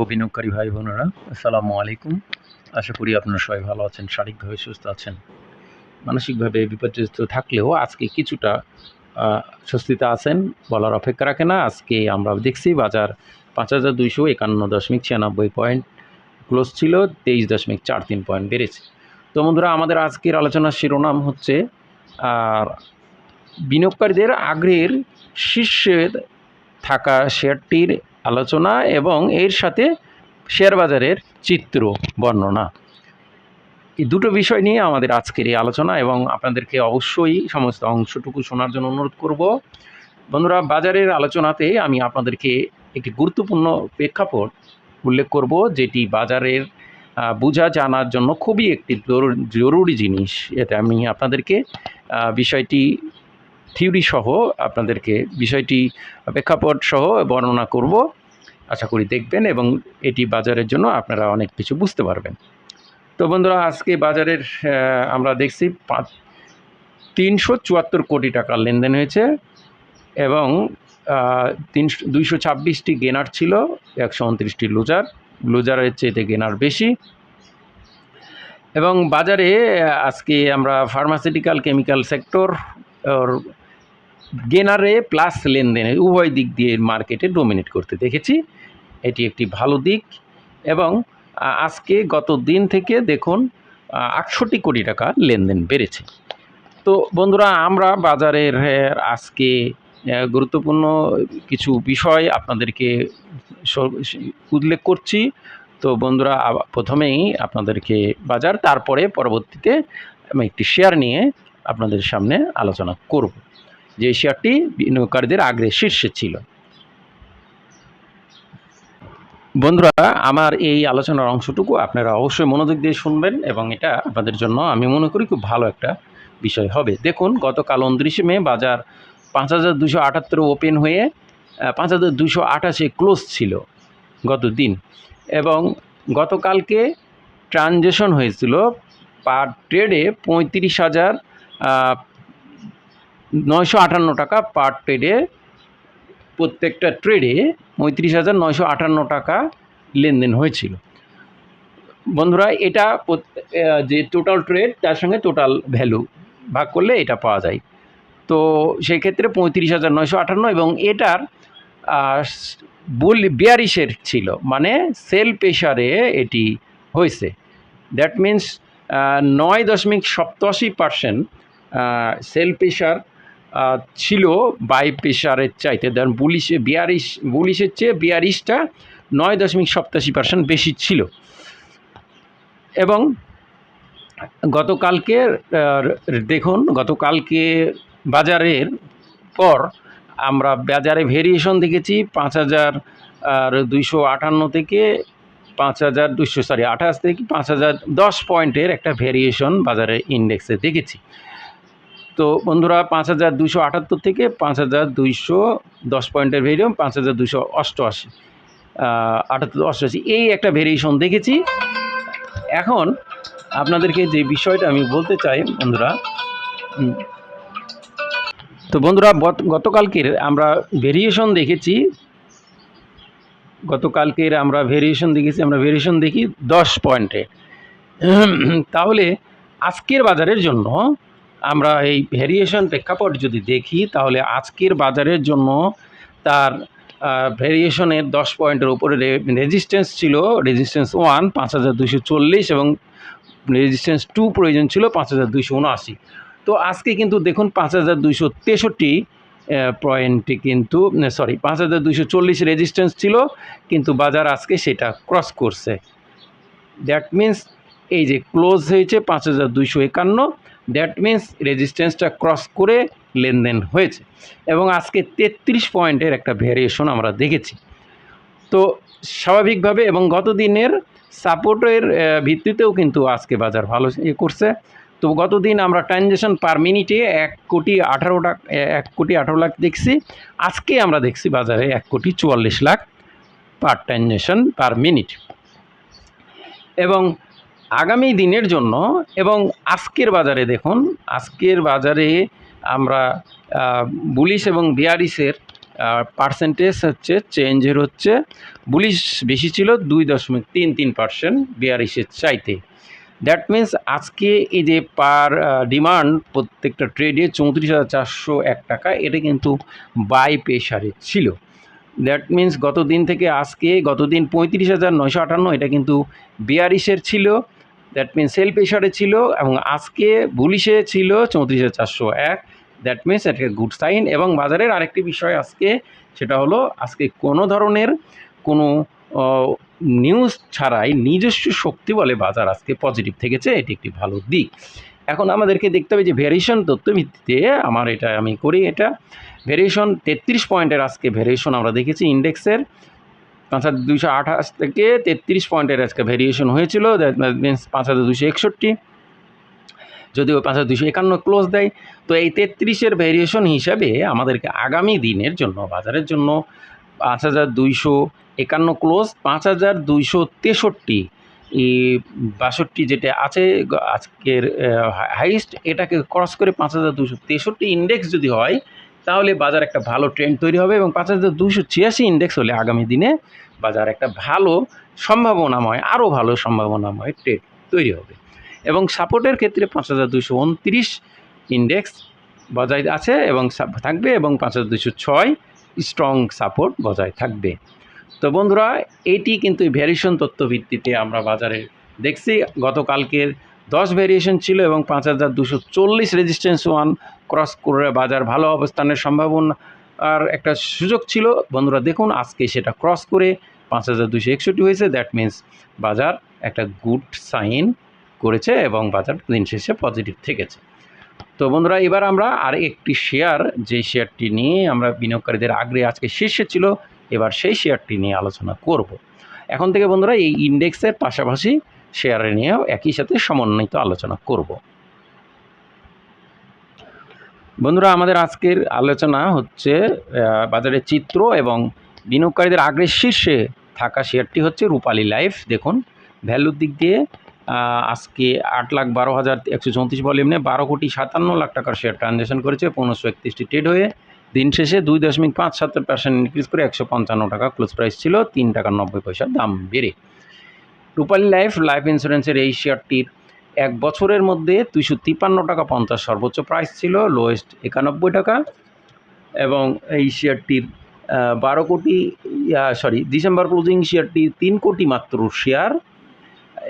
ও বিনিয়োগকারী ভাই বোনেরা, আসসালামু আলাইকুম। আশা করি আপনারা সবাই ভালো আছেন, শারীরিকভাবে সুস্থ আছেন। মানসিকভাবে বিপর্যস্ত থাকলেও আজকে কিছুটা স্বস্তিতে আছেন, বলার অপেক্ষা রাখে না। আজকে আমরা দেখছি বাজার পাঁচ হাজার দুইশো একান্ন দশমিক ছিয়ানব্বই পয়েন্ট ক্লোজ ছিল, তেইশ দশমিক চার তিন পয়েন্ট বেড়েছে। তো বন্ধুরা, আমাদের আজকের আলোচনার শিরোনাম হচ্ছে, আর বিনিয়োগকারীদের আগ্রহের শীর্ষে থাকা শেয়ারটির আলোচনা এবং এর সাথে শেয়ার বাজারের চিত্র, বর্ণনা। এই দুটো বিষয় নিয়ে আমাদের আজকের এই আলোচনা এবং আপনাদেরকে অবশ্যই সমস্ত অংশটুকু শোনার জন্য অনুরোধ করব। বন্ধুরা, বাজারের আলোচনাতে আমি আপনাদেরকে একটি গুরুত্বপূর্ণ প্রেক্ষাপট উল্লেখ করব, যেটি বাজারের বোঝা জানার জন্য খুবই একটি জরুরি- জিনিস। এটা আমি আপনাদেরকে বিষয়টি থিওরি সহ আপনাদেরকে বিষয়টি প্রেক্ষাপট সহ বর্ণনা করব। আশা করি দেখবেন এবং এটি বাজারের জন্য আপনারা অনেক কিছু বুঝতে পারবেন। তো বন্ধুরা, আজকে বাজারের আমরা দেখছি পাঁচ, তিনশো চুয়াত্তর কোটি টাকার লেনদেন হয়েছে এবং তিনশো, দুইশো ছাব্বিশটি গেনার ছিল, একশো উনত্রিশটি লুজার। লুজারের চেয়েতে গেনার বেশি। এবং বাজারে আজকে আমরা ফার্মাসিউটিক্যাল কেমিক্যাল সেক্টর গেনারে প্লাস লেনদেনে উভয় দিক দিয়ে মার্কেটে ডোমিনেট করতে দেখেছি। এটি একটি ভালো দিক এবং আজকে গত দিন থেকে দেখুন আটষট্টি কোটি টাকা লেনদেন বেড়েছে। তো বন্ধুরা, আমরা বাজারের আজকে গুরুত্বপূর্ণ কিছু বিষয় আপনাদেরকে উল্লেখ করছি। তো বন্ধুরা প্রথমেই আপনাদেরকে বাজার, তারপরে পরবর্তীতে আমি একটি শেয়ার নিয়ে আপনাদের সামনে আলোচনা করব। যে শেয়ারটি বিনিয়োগকারীদের আগ্রহের শীর্ষে ছিল। বন্ধুরা, আমার এই আলোচনার অংশটুকু আপনারা অবশ্যই মনোযোগ দিয়ে শুনবেন এবং এটা আপনাদের জন্য আমি মনে করি খুব ভালো একটা বিষয় হবে। দেখুন, গতকাল উনত্রিশে মে বাজার পাঁচ হাজার দুশো আটাত্তর ওপেন হয়ে পাঁচ হাজার দুশো আটাশে ক্লোজ ছিল গত দিন এবং গতকালকে ট্রানজেকশন হয়েছিল পার ট্রেডে পঁয়ত্রিশ হাজার নয়শো আটান্ন টাকা পার ট্রেডে প্রত্যেকটা ট্রেডে পঁয়ত্রিশ হাজার নয়শো আটান্ন টাকা লেনদেন হয়েছিল। বন্ধুরা, এটা যে টোটাল ট্রেড তার সঙ্গে টোটাল ভ্যালু ভাগ করলে এটা পাওয়া যায়। তো সেই ক্ষেত্রে পঁয়ত্রিশ হাজার নয়শো আটান্ন এবং এটার বুল বিয়ারিশের ছিল মানে সেল প্রেশারে এটি হয়েছে। দ্যাট মিন্স নয় দশমিক সপ্তাশি পার্সেন্ট সেল প্রেশার ছিল বাই প্রেশারের চাইতে। দেন বুলিশে বিয়ারিশ বুলিশের চেয়ে বিয়ারিশটা নয় দশমিক সপ্তাশি পার্সেন্ট বেশি ছিল। এবং গতকালকে দেখুন, গতকালকে বাজারের পর আমরা বাজারে ভেরিয়েশন দেখেছি, পাঁচ হাজার, আর দুইশো আটান্ন থেকে পাঁচ হাজার দুইশো সরি আঠাশ থেকে পাঁচ হাজার দশ পয়েন্টের একটা ভেরিয়েশন বাজারে ইন্ডেক্সে দেখেছি। তো বন্ধুরা পাঁচ হাজার দুশো আটাত্তর থেকে পাঁচ হাজার দুইশো দশ পয়েন্টের ভেরিয়াম, পাঁচ হাজার দুশো অষ্টআশি আটাত্তর অষ্টআশি, এই একটা ভেরিয়েশন দেখেছি। এখন আপনাদেরকে যে বিষয়টা আমি বলতে চাই, বন্ধুরা তো বন্ধুরা, গত- গতকালকের আমরা ভেরিয়েশন দেখেছি, গতকালকের আমরা ভেরিয়েশন দেখেছি, আমরা ভেরিয়েশন দেখি দশ পয়েন্টে। তাহলে আজকের বাজারের জন্য আমরা এই ভেরিয়েশন প্রেক্ষাপট যদি দেখি, তাহলে আজকের বাজারের জন্য তার ভেরিয়েশনের দশ পয়েন্টের উপরে রেজিস্ট্যান্স ছিল রেজিস্ট্যান্স ওয়ান পাঁচ হাজার দুশো চল্লিশ এবং রেজিস্ট্যান্স টু প্রয়োজন ছিল পাঁচ হাজার দুইশো উনআশি। তো আজকে কিন্তু দেখুন পাঁচ হাজার দুইশো তেষট্টি পয়েন্টে কিন্তু সরি পাঁচ হাজার দুইশো চল্লিশ রেজিস্ট্যান্স ছিল, কিন্তু বাজার আজকে সেটা ক্রস করছে। দ্যাট মিন্স এই যে ক্লোজ হয়েছে পাঁচ হাজার দুইশো একান্ন দ্যাট মিন্স রেজিস্ট্যান্সটা ক্রস করে লেনদেন হয়েছে। এবং আজকে তেত্রিশ পয়েন্টের একটা ভেরিয়েশন আমরা দেখেছি। তো স্বাভাবিকভাবে এবং গত দিনের সাপোর্টের ভিত্তিতেও কিন্তু আজকে বাজার ভালো ইয়ে করছে। তো গত দিন আমরা ট্রানজেকশন পার মিনিটে এক কোটি আঠারো টাকা এক কোটি আঠারো লাখ দেখছি। আজকে আমরা দেখছি বাজারে এক কোটি চুয়াল্লিশ lakh per transaction per minute এবং আগামী দিনের জন্য এবং আজকের বাজারে দেখুন, আজকের বাজারে আমরা বুলিশ এবং বিয়ারিসের পার্সেন্টেজ হচ্ছে চেঞ্জের হচ্ছে বুলিশ বেশি ছিল দুই দশমিক তিন তিন পার্সেন্ট বিয়ারিশের চাইতে। দ্যাট মিন্স আজকে এই যে পার ডিমান্ড প্রত্যেকটা ট্রেডে চৌত্রিশ হাজার চারশো এক টাকা, এটা কিন্তু বাই প্রেশারে ছিল। দ্যাট মিন্স গত দিন থেকে আজকে গত দিন পঁয়ত্রিশ হাজার নয়শো আটান্ন, এটা কিন্তু বিয়ারিশের ছিল। দ্যাট মিন্স সেল প্রেশারে ছিল এবং আজকে বুলিশে ছিল চৌত্রিশ হাজার চারশো এক। দ্যাট মিন্স একটা গুড সাইন এবং বাজারের আরেকটি বিষয় আজকে, সেটা হলো আজকে কোনো ধরনের কোনো নিউজ ছাড়াই নিজস্ব শক্তি বলে বাজার আজকে পজিটিভ থেকেছে। এটি একটি ভালো দিক। এখন আমাদেরকে দেখতে হবে যে ভ্যারিয়েশন তথ্য ভিত্তিতে আমার এটা আমি করি এটা। ভ্যারিয়েশন তেত্রিশ পয়েন্টের আজকে ভ্যারিয়েশন আমরা দেখেছি ইন্ডেক্সের পাঁচ হাজার দুশো আঠাশ থেকে তেত্রিশ পয়েন্টের আজকে ভ্যারিয়েশন হয়েছিল দ্যাট মিনস পাঁচ হাজার দুশো একষট্টি। যদিও পাঁচ হাজার দুশো একান্ন ক্লোজ দেয়। তো এই তেত্রিশের ভ্যারিয়েশন হিসাবে আমাদেরকে আগামী দিনের জন্য, বাজারের জন্য পাঁচ হাজার দুইশো একান্ন ক্লোজ পাঁচ হাজার দুইশো তেষট্টি বাষট্টি যেটা আছে, আজকের হাইস্ট এটাকে ক্রস করে পাঁচ হাজার দুশো তেষট্টি ইন্ডেক্স যদি হয়, তাহলে বাজার একটা ভালো ট্রেন্ড তৈরি হবে এবং পাঁচ হাজার দুশো ছিয়াশি ইন্ডেক্স হলে আগামী দিনে বাজার একটা ভালো সম্ভাবনাময়, আরও ভালো সম্ভাবনাময় ট্রেড তৈরি হবে। এবং সাপোর্টের ক্ষেত্রে পাঁচ হাজার দুশো উনত্রিশ ইন্ডেক্স বজায় আছে এবং থাকবে এবং পাঁচ হাজার দুশো ছয় স্ট্রং সাপোর্ট বজায় থাকবে। তো বন্ধুরা এইটি কিন্তু ভ্যারিয়েশন তথ্য ভিত্তিতে আমরা বাজারে দেখছি। গতকালকের দশ ভ্যারিয়েশন ছিল এবং পাঁচ হাজার দুশো চল্লিশ রেজিস্ট্যান্স ওয়ান ক্রস করে বাজার ভালো অবস্থানের সম্ভাবনা আর একটা সুযোগ ছিল। বন্ধুরা, দেখুন আজকে সেটা ক্রস করে পাঁচ হাজার দুশো একষট্টি হয়েছে। দ্যাট মিন্স বাজার একটা গুড সাইন করেছে এবং বাজার দিন শেষে পজিটিভ থেকেছে। তো বন্ধুরা, এবার আমরা আর একটি শেয়ার যে শেয়ারটি নিয়ে আমরা বিনিয়োগকারীদের আগ্রহে আজকে শীর্ষে ছিল এবার সেই শেয়ারটি নিয়ে আলোচনা করব। এখন থেকে বন্ধুরা, এই ইন্ডেক্সের পাশাপাশি শেয়ারে নিয়েও একই সাথে সমন্বিত আলোচনা করব। বন্ধুরা, আমাদের আজকের আলোচনা হচ্ছে বাজারের চিত্র এবং বিনিয়োগকারীদের আগ্রহের শীর্ষে থাকা শেয়ারটি হচ্ছে রূপালী লাইফ। দেখুন ভ্যালুর দিক দিয়ে আজকে আট লাখ বারো হাজার একশো চৌত্রিশ ভলিউমে বারো কোটি সাতান্ন লাখ টাকার শেয়ার ট্রানজ্যাকশন করেছে। পনেরোশো একত্রিশটি ট্রেড হয়ে দিন শেষে দুই দশমিক পাঁচ সাত পার্সেন্ট ইনক্রিজ করে একশো পঞ্চান্ন টাকা ক্লোজ প্রাইস ছিল, তিন টাকা নব্বই পয়সার দাম বেড়ে। রূপালী লাইফ লাইফ ইন্স্যুরেন্সের এই শেয়ারটির এক বছরের মধ্যে দুইশো তিপ্পান্ন টাকা পঞ্চাশ সর্বোচ্চ প্রাইস ছিল লোয়েস্ট একানব্বই টাকা এবং এই শেয়ারটির বারো কোটি সরি ডিসেম্বর ক্লোজিং শেয়ারটি তিন কোটি মাত্র শেয়ার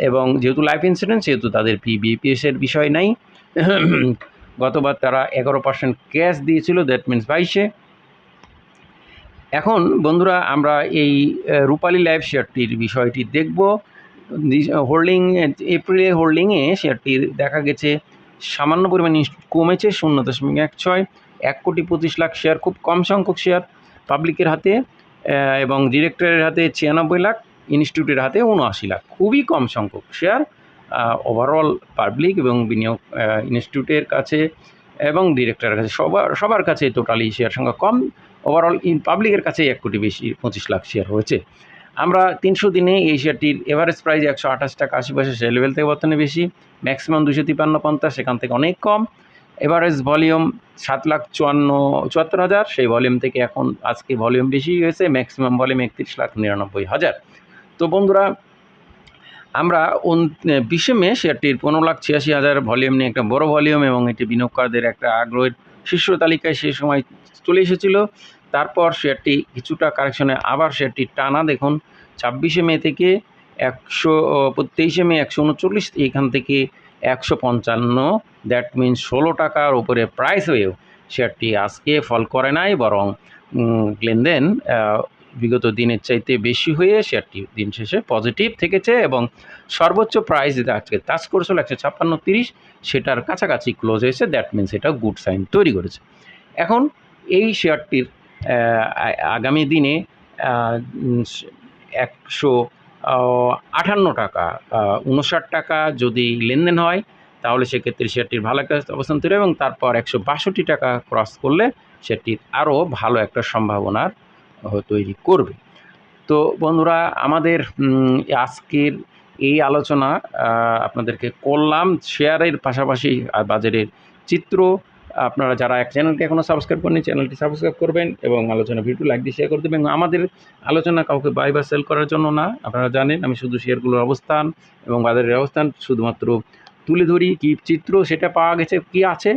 এবং যেহেতু লাইফ ইন্স্যুরেন্স সেহেতু তাদের পি পিবিপিএসের বিষয় নাই। গতবার তারা এগারো পার্সেন্ট ক্যাশ দিয়েছিল দ্যাট মিন্স বাইশে। এখন বন্ধুরা, আমরা এই রূপালী লাইফ শেয়ারটির বিষয়টি দেখব। হোল্ডিং এপ্রিলে হোল্ডিংয়ে শেয়ারটির দেখা গেছে, সামান্য পরিমাণ কমেছে, শূন্য দশমিক এক ছয়। এক কোটি পঁচিশ লাখ শেয়ার, খুব কম সংখ্যক শেয়ার পাবলিকের হাতে এবং ডিরেক্টরের হাতে ছিয়ানব্বই লাখ, ইনস্টিটিউটের হাতে উনআশি লাখ। খুবই কম সংখ্যক শেয়ার ওভারঅল পাবলিক এবং বিনিয়োগ ইনস্টিটিউটের কাছে এবং ডিরেক্টরের কাছে, সবার সবার কাছে টোটালি শেয়ার সংখ্যা কম। ওভারঅল ইন পাবলিকের কাছে এক কোটি বেশি, পঁচিশ লাখ শেয়ার হয়েছে। আমরা তিনশো দিনে এই শেয়ারটির এভারেজ প্রাইস একশো আঠাশ টাকা, আশি পয়সা সে লেভেল থেকে বর্তমানে বেশি। ম্যাক্সিমাম দুশো তিপান্ন পঞ্চাশ, সেখান থেকে অনেক কম। এভারেজ ভলিউম সাত লাখ চুয়ান্ন, চুয়াত্তর হাজার। সেই ভলিউম থেকে এখন আজকে ভলিউম বেশি হয়েছে ম্যাক্সিমাম ভলিউম একত্রিশ লাখ নিরানব্বই হাজার। তো বন্ধুরা আমরা বিশে মে শেয়ারটির পনেরো লাখ ছিয়াশি হাজার ভলিউম নিয়ে একটা বড় ভলিউম এবং এটি বিনিয়োগকারীদের একটা আগ্রহের শীর্ষ তালিকায় সেই সময় চলে এসেছিল। তারপর শেয়ারটি কিছুটা কারেকশনে আবার শেয়ারটি টানা দেখুন, ছাব্বিশে মে থেকে একশো তেইশে মে একশো উনচল্লিশ এখান থেকে একশো পঞ্চান্ন। দ্যাট মিনস ষোলো টাকার উপরে প্রাইস হয়েও শেয়ারটি আজকে ফল করে নাই, বরং লেনদেন বিগত দিনের চাইতে বেশি হয়ে শেয়ারটি দিন শেষে পজিটিভ থেকেছে এবং সর্বোচ্চ প্রাইস যেটা আজকে টাচ করেছিল একশো ছাপ্পান্ন তিরিশ সেটার কাছাকাছি ক্লোজ হয়েছে দ্যাট মিনস এটা গুড সাইন তৈরি করেছে। এখন এই শেয়ারটির আগামী দিনে একশো আহ, আটান্ন টাকা উনষাট টাকা যদি লেনদেন হয় তাহলে সেক্ষেত্রে শেয়ারটির ভালো একটা অবস্থান তৈরি এবং তারপর একশো বাষট্টি টাকা ক্রস করলে সেটির আরও ভালো একটা সম্ভাবনার তৈরি করবে। তো বন্ধুরা, আমাদের আজকের এই আলোচনা আপনাদেরকে করলাম। শেয়ারের পাশাপাশি বাজারের চিত্র, আপনারা যারা এক চ্যানেলটি এখনও সাবস্ক্রাইব করেনি চ্যানেলটি সাবস্ক্রাইব করবেন এবং আলোচনা ভিডিও লাইক দিয়ে শেয়ার করে দেবেন। আমাদের আলোচনা কাউকে বাই বা সেল করার জন্য না, আপনারা জানেন আমি শুধু শেয়ারগুলোর অবস্থান এবং বাজারের অবস্থান শুধুমাত্র তুলে ধরি, কি চিত্র সেটা পাওয়া গেছে, কি আছে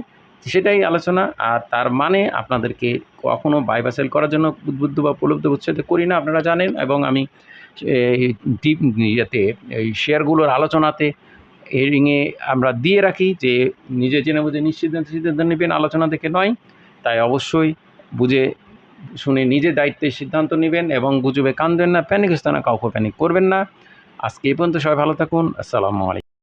সেটাই আলোচনা। আর তার মানে আপনাদেরকে কখনো বাই সেল করার জন্য উদ্বুদ্ধ বা প্রলুব্ধ উৎসাহিত করি না, আপনারা জানেন। এবং আমি টিপ ইয়েতে, এই শেয়ারগুলোর আলোচনাতে হেডিংয়ে আমরা দিয়ে রাখি যে, নিজে জেনে বুঝে নিশ্চিত সিদ্ধান্ত নেবেন, আলোচনা থেকে নয়। তাই অবশ্যই বুঝে শুনে নিজে দায়িত্বে সিদ্ধান্ত নেবেন এবং গুজবে কান দেন না প্যানিক স্থানে কাউকে প্যানিক করবেন না। আজকে এই পর্যন্ত সবাই ভালো থাকুন। আসসালামু আলাইকুম।